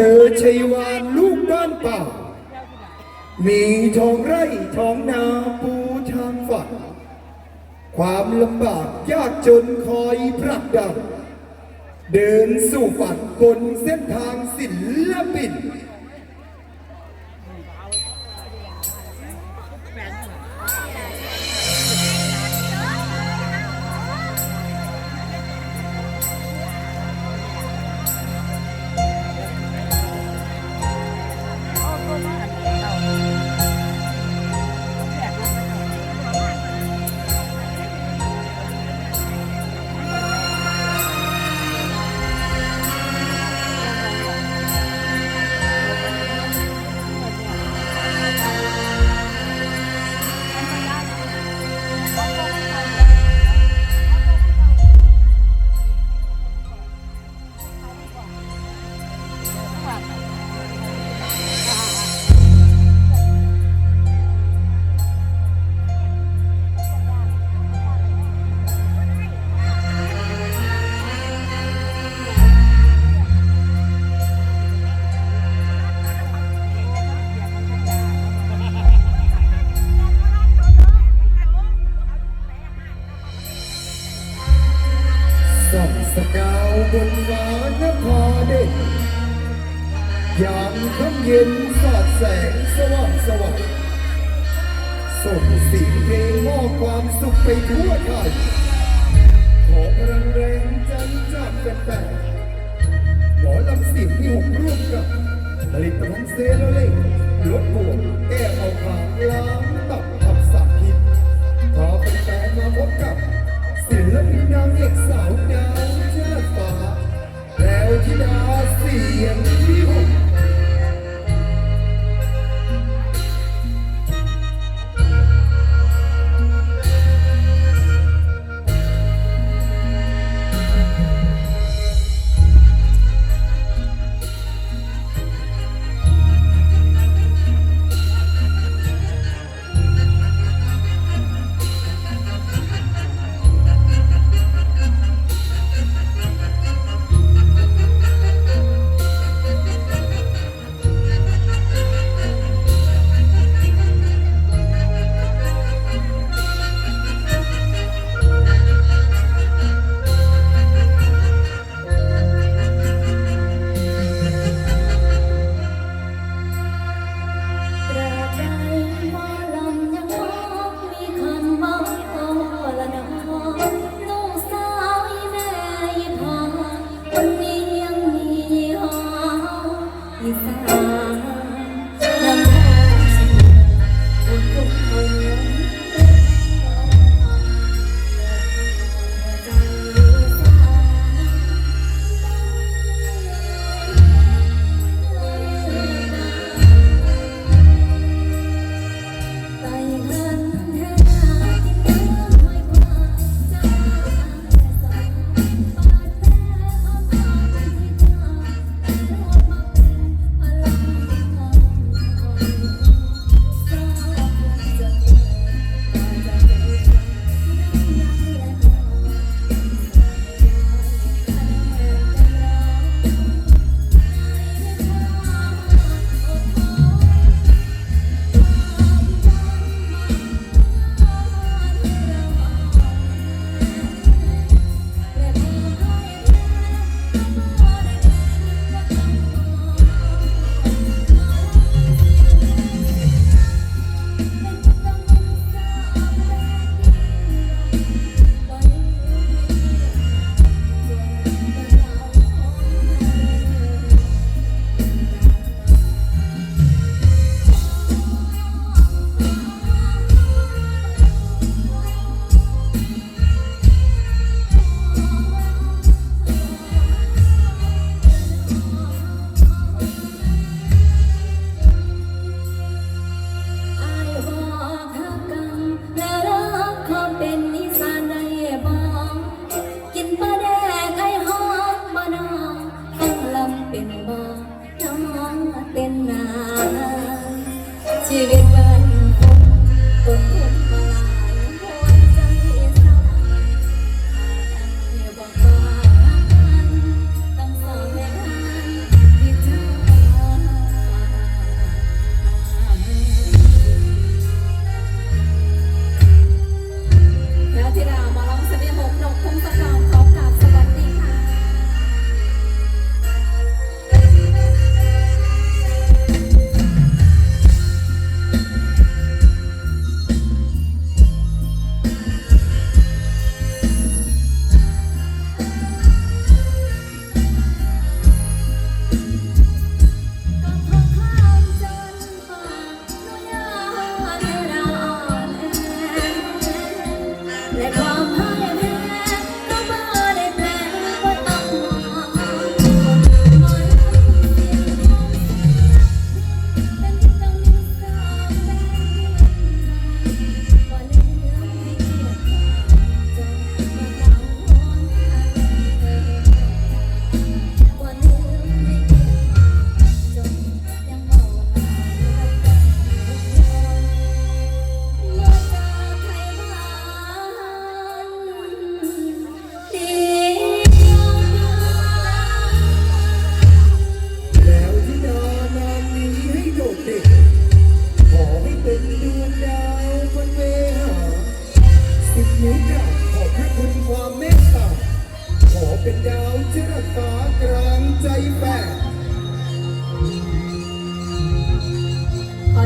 เธอชัยวานลูกบ้านป่า มีทองไร่ทองนาปูทางฝัน ความลำบากยากจนคอยผลักดัน เดินสู่ฝันบนเส้นทางศิลปิน ส่องสกาวบนฟ้านภาเด่นยามค่ำเย็นสาดแสงสว่างสว่างส่งเสียงเพลงมอบความสุขไปทั่วไทยขอพลังแรงใจจากแฟนๆหมอลำเสียงที่หกร่วมกับผลิตภัณฑ์เซโลเล่ลดบวมแก้เอาผาล้าง ศิลปินนางเอกสาวดาวเชิดฟ้าแล้วที่ดาเสียง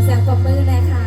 แสีงปรบมือเลยค่ะ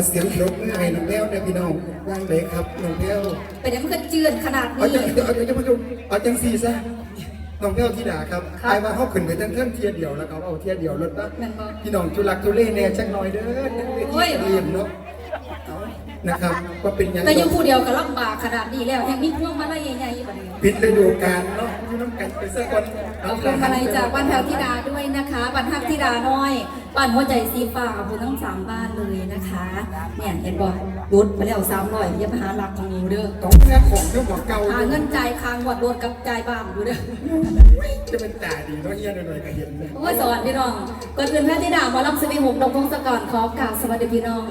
เอาเสียงปรบมือให้น้องแพ้วเนี่ยพี่น้องว่างเลยครับน้องแพ้วเป็นยังมันก็เจือนขนาดเอานี้จังเอาจังเอาจังเอาจังสี่ซะน้องแพ้วที่ด่าครับไอ้ว่าเขาขึ้นไปตั้งเท่งเทียเดียวแล้วเขาเอาเทียเดียวรถนะแม่นบ่พี่น้องจุลักจุเล่แน่จักหน่อยเด้อโอ้ยเรียนเนาะเอา นะครับว่าเป็นหยังแต่อยู่ผู้เดียวก็ลำบากขนาดนี้แล้วยังมีพวงมาลัยใหญ่ๆกว่านี้ปิดฤดูกาลเนาะอยู่น้ำกันไปสักคนขอบคุณมาลัยจากบ้านแถวธิดาด้วยนะคะบ้านฮักธิดาน้อยบ้านหัวใจสีฟ้าขอบคุณทั้งสามบ้านเลยนะคะเนี่ยเห็นบ่รุดไปแล้วสามร้อยอย่ามาหาหลักของหนูเด้อของเนื้อของเจ้าของเก่าหาเงินจ่ายคางวัดรถกับจ่ายบ้านอยู่เด้อจะเป็นตาดีเนาะเฮียหน่อยๆก็เห็นนะโอ้ยสวัสดีน้องก่อนอื่นแพทย์ธิดาหมอลำสวีหกดงพงศกรขอกล่าวสวัสดีพี่น้อง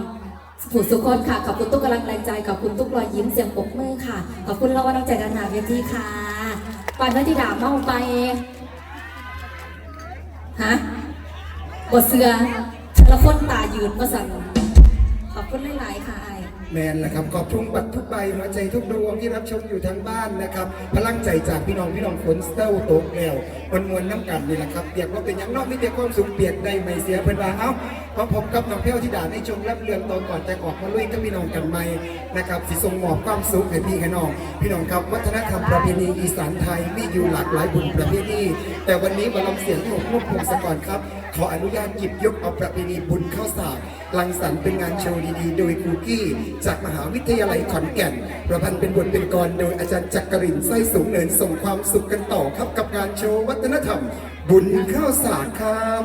ผู้สุขคนค่ะ ขอบคุณทุกกำลังแรงใจ ขอบคุณทุกรอยยิ้มเสียงปรบมือค่ะ ขอบคุณเราว่าน้องใจดานหนาเวทีค่ะปานแพทย์ธิดาเมาไป ฮะบทเสือละคนตายืนมาสั่งขอบคุณหลายๆค่ะไอแมนแหละครับขอบคุณบัตรทุกใบหัวใจทุกดวงที่รับชมอยู่ทางบ้านนะครับ พลังใจจากพี่น้องพี่น้องฝนสเตลตกแล้วมันมวลน้ำกันนี่แหละครับเปียกว่าเป็นย่างนอกมิแต่ความสุขเปียกได้ไม่เสียเพิ่อนว่าเอ้าพอผมกับน้องเพี้ยวที่ด่าในชมรับเรื่องตอนก่อนจะออกมาลุยกับพี่น้องกันใหม่นะครับสิส่งมอบความสุขให้พี่ให้น้อง พี่น้องครับวัฒนธรรมประเพณีอีสานไทยมีอยู่หลากหลายบุญประเพณีแต่วันนี้มาลำเสียงหกนุ่มพงศกรครับขออนุญาตหยิบยกเอาประเพณีบุญข้าวสากลังสรรค์เป็นงานโชว์ดีๆ โดยครูกี้ จากมหาวิทยาลัยขอนแก่น ประพันธ์เป็นบทเป็นกรโดยอาจารย์จักรินไส้สูงเนินส่งความสุขกันต่อครับกับการโชว์วัฒนธรรม บุญข้าวสากครับ